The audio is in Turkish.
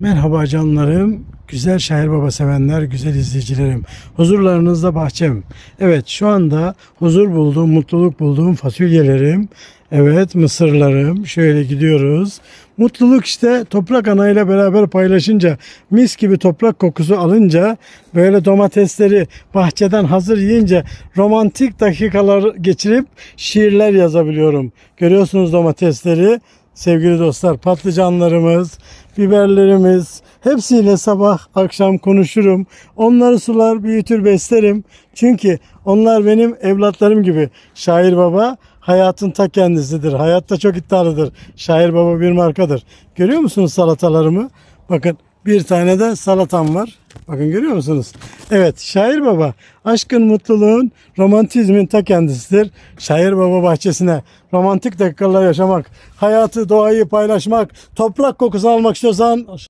Merhaba canlarım, güzel şair baba sevenler, güzel izleyicilerim. Huzurlarınızda bahçem. Evet şu anda huzur bulduğum, mutluluk bulduğum fasulyelerim. Evet mısırlarım. Şöyle gidiyoruz. Mutluluk işte toprak anayla beraber paylaşınca, mis gibi toprak kokusu alınca, böyle domatesleri bahçeden hazır yiyince romantik dakikalar geçirip şiirler yazabiliyorum. Görüyorsunuz domatesleri. Sevgili dostlar patlıcanlarımız, biberlerimiz hepsiyle sabah akşam konuşurum. Onları sular, büyütür, beslerim. Çünkü onlar benim evlatlarım gibi. Şair baba hayatın ta kendisidir. Hayatta çok iddialıdır. Şair baba bir markadır. Görüyor musunuz salatalarımı? Bakın bir tane de salatam var. Bakın görüyor musunuz? Evet şair baba aşkın mutluluğun romantizmin ta kendisidir. Şair baba bahçesine romantik dakikalar yaşamak, hayatı doğayı paylaşmak, toprak kokusu almak istiyorsan